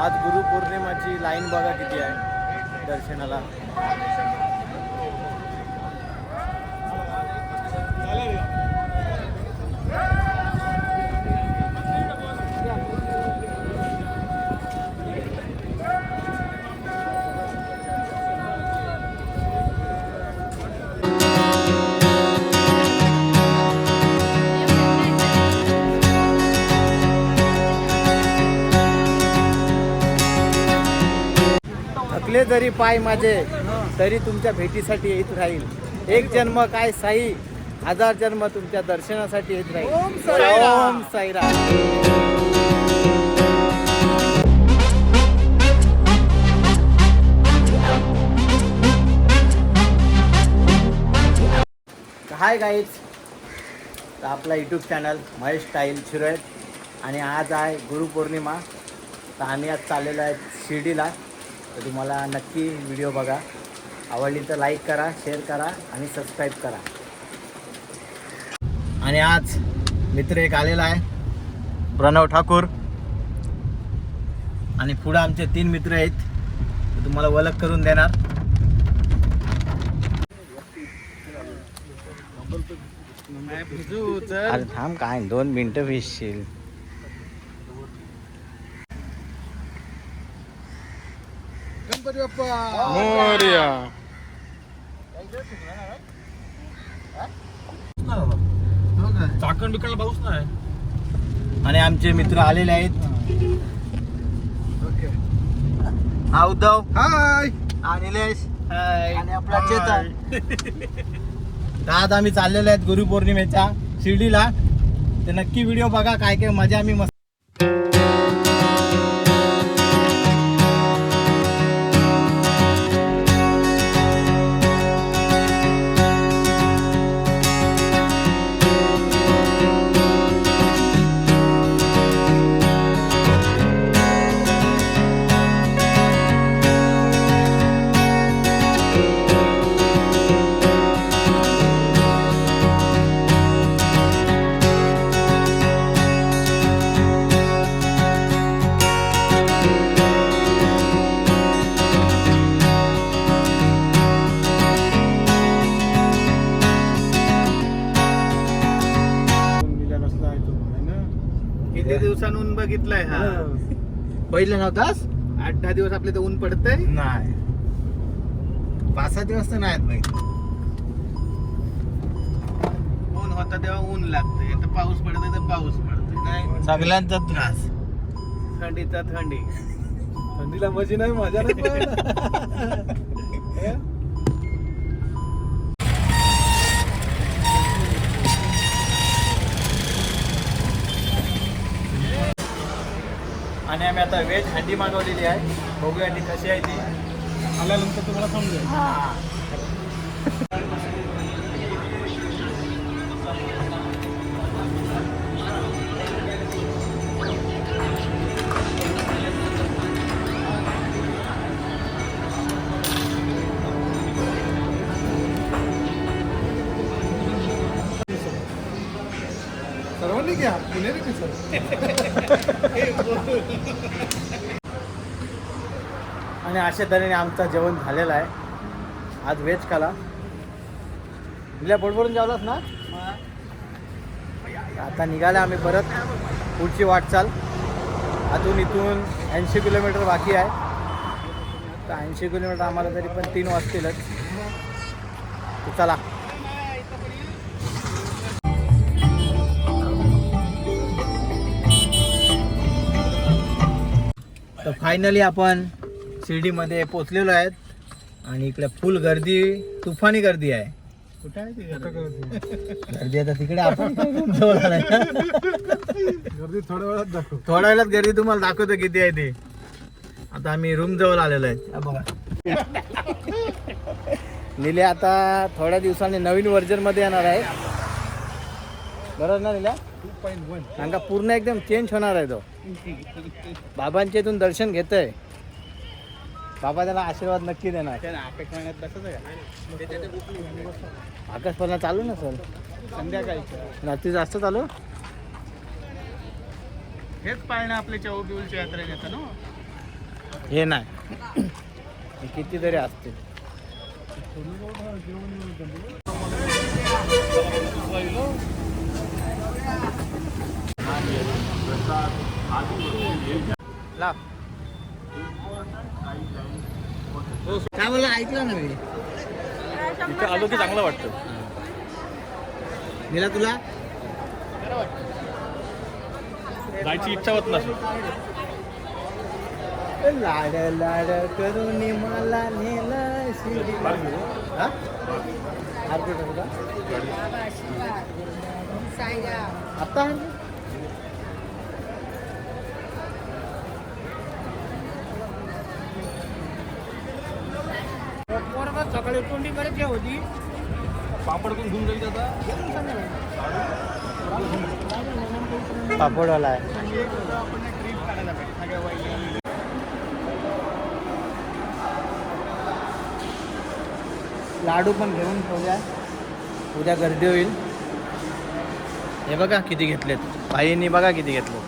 आज गुरुपौर्णिमाची लाईन बघा किती आहे दर्शनाला. जरी पाय माझे तरी तुमच्या भेटीसाठी येत राहील. एक जन्म काय साई हजार जन्म तुमच्या दर्शनासाठी येत राहील. ओम साईराम. साईराम. हाय गाईज तर आपला YouTube channel Mahesh style Shirol. आणि आज आहे गुरुपौर्णिमा तर आम्ही आज चाललेलो आहे शिर्डीला. तर तुम्हाला नक्की व्हिडिओ बघा. आवडली तर लाईक करा शेअर करा आणि सबस्क्राईब करा. आणि आज मित्र एक आलेला आहे प्रणव ठाकूर. आणि पुढं आमचे तीन मित्र आहेत. तुम्हाला ओळख करून देणार. अरे थांब काय दोन मिनटं भिजशील मोर्या चाकण बिकण पाऊस नाही आणि आमचे मित्र आलेले आहेत. ओके हा उद्धव. हाय हा निलेश. आणि आपला चेतन. आज आम्ही चाललेलो आहेत गुरुपौर्णिमेच्या शिर्डीला. तर नक्की व्हिडिओ बघा काय काय मजा आम्ही बघितलंय हा. पहिलं नव्हतास? आठ दहा दिवस आपले तर ऊन पडतंय. नाही. पाच सहा दिवस तर नाहीत माहिती. ऊन होता तेव्हा ऊन लागतंय. तर पाऊस पडतोय तर पाऊस पडतोय. नाही. सगळ्यांचा त्रास. थंडीचा थंडी. थंडीला मजी नाही मजा नाही. आणि आम्ही आता व्हेज हंडी मागवलेली आहे. बघूया ती कशी आहे ती. आल्यानंतर तुम्हाला समजेल. सर्वांनी घ्या पुणेरी की सर। आणि अशा तऱ्हेने आमचं जेवण झालेलं आहे. आज व्हेज खाला. तुला पोटभरून जेवलास ना? आता निघाले आम्ही परत. पुढची वाटचाल. अजून इथून ऐंशी किलोमीटर बाकी आहे. तर ऐंशी किलोमीटर आम्हाला तरी पण तीन वाजतीलच. चला. तर फायनली आपण शिर्डीमध्ये पोचलेलो आहेत. आणि इकडे फुल गर्दी तुफानी गर्दी आहे. कुठं आहे ती गर्दी? आता तिकडे आपण जवळ आलाय. ना. गर्दी थोड्या वेळात दाखव. थोड्या वेळात गर्दी तुम्हाला दाखवतो किती आहे ते. आता आम्ही रूम जवळ आलेलो आहे. हा बघा. निले आता थोड्या दिवसांनी नवीन व्हर्जनमध्ये येणार आहे. बरोबर ना निल्या? टू पॉईंट वन सांगा पूर्ण एकदम चेंज होणार आहे तो. बाबांच्या इथून दर्शन घेतोय. बाबा त्याला आशीर्वाद नक्की देणार. आकाश आहे. आकाशपाळणा चालू ना सर? संध्याकाळी. रात्री जास्त चालू? हेच पाळणं आपल्या चौबिवलच्या यात्रेत येतं ना. हे नाही. कितीतरी असतील. काय बोलला? ऐकलं ना मी. इथे आलो की चांगलं वाटतं. निला तुला? जायची इच्छा होत नसेल. लाड लाड करून मला नेलं. हा? आता सकाळी कोंडी करायची होती. पापड कोण घेऊन जाईल आता पापडवाला आहे. लाडू पण घेऊन ठेवल्या उद्या गर्दी होईल. हे बघा किती घेतलेत. बाईंनी बघा किती घेतले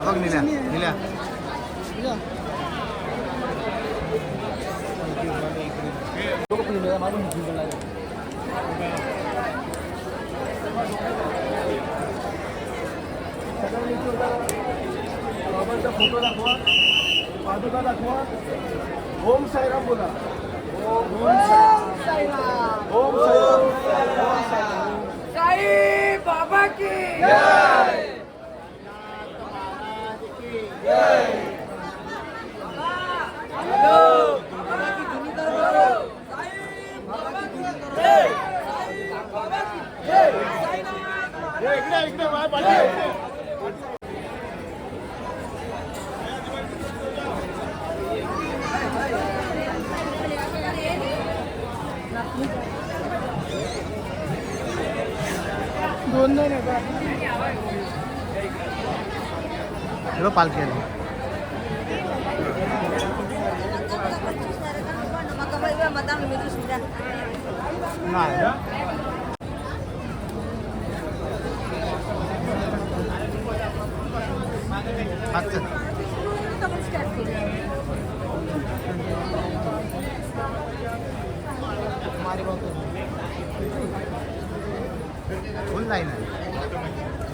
बघ निल्या निल्या बाबांचा फोटो दाखवा पादुका दाखवा. ओम साईराम बोला. ओम साईराम. ओम साईराम. इकडे हे बघ पालखी आली नाही अच्छा फुल लाईन आहे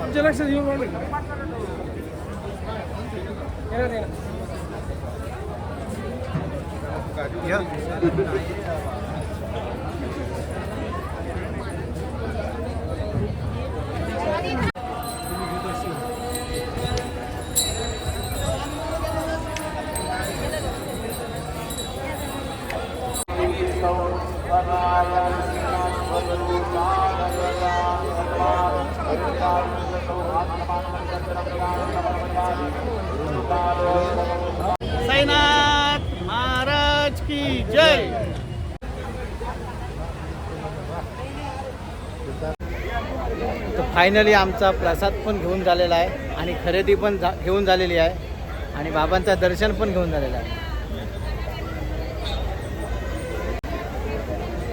आमच्या लक्षात येऊन राहिलं. फायनली आमचा प्रसाद पण घेऊन झालेला आहे आणि खरेदी पण झा- घेऊन झालेली आहे आणि बाबांचं दर्शन पण घेऊन झालेलं आहे.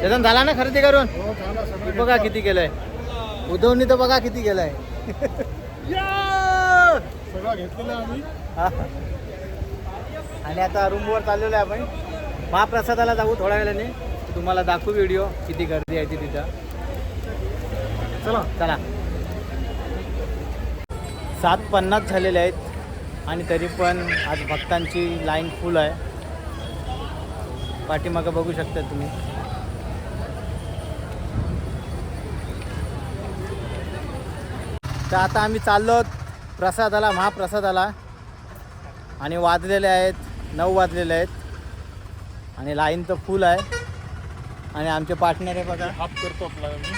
चेतन झाला ना खरेदी करून? हो, बघा किती केलंय. उद्धवनी तर बघा किती केलंय. आणि आता रूमवर चाललेलो आहे आपण. महाप्रसादाला जाऊ थोड्या वेळाने. तुम्हाला दाखवू व्हिडिओ किती गर्दी आहे ती तिथं. चला. चला. सात पन्नास झालेले आहेत आणि तरी पण आज भक्तांची लाईन फुल आहे. पाठीमागं बघू शकता तुम्ही. तर आता आम्ही चाललो प्रसादाला महाप्रसादाला. आणि वाजलेले आहेत नऊ वाजलेले आहेत. आणि लाईन तर फुल आहे. आणि आमचे पार्टनर आहे बघा. हाफ करतो आपला मी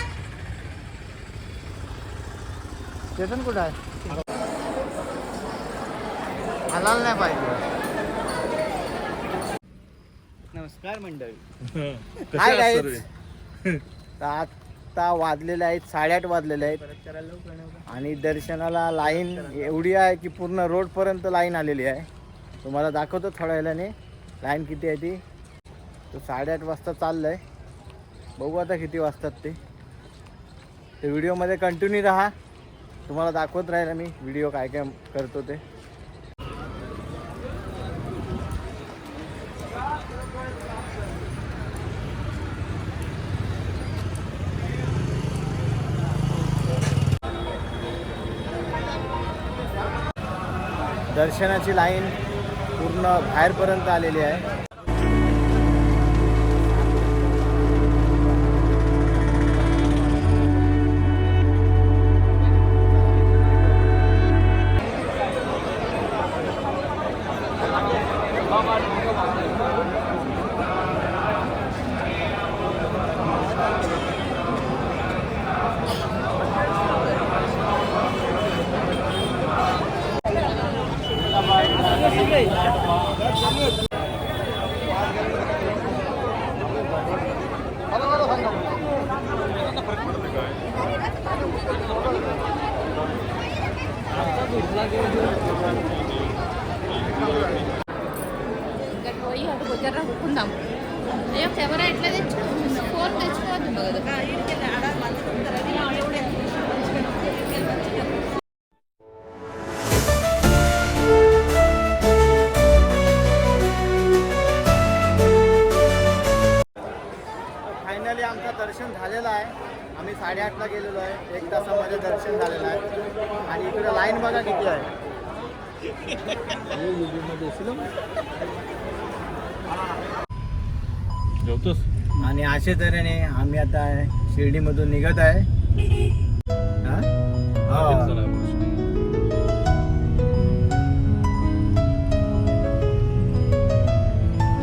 स्टेशन कुठं आहे? हलाल नाही पाहिजे. नमस्कार मंडळी. हाय. सर्वे? तर आता वाजलेले आहेत साडेआठ वाजलेले आहेत. आणि दर्शनाला लाईन एवढी आहे की पूर्ण रोडपर्यंत लाईन आलेली आहे. तुम्हाला दाखवतो थोड्या वेळाने. लाईन किती आहे ती? तो साडेआठ वाजता चाललं आहे बघू आता किती वाजतात ते. ते व्हिडिओमध्ये कंटिन्यू राहा. तुम्हाला दाखवत राहील मी व्हिडिओ काय काय करतो ते. दर्शनाची लाईन पूर्ण बाहेरपर्यंत आलेली आहे. పోయి అటు దగ్గర కూకుందాం అయ్యో కెమెరా ఎట్లా తెచ్చు ఫోన్ తెచ్చుకోవద్దు కదా फायनली आमचं दर्शन झालेलं आहे आम्ही साडेआठला गेलेलो आहे एक तासामध्ये दर्शन झालेलं आहे आणि इकडे लाईन बघा किती आहे जेवतोस? आणि अशा तऱ्हेने आम्ही आता शिर्डीमधून निघत आहे. हा?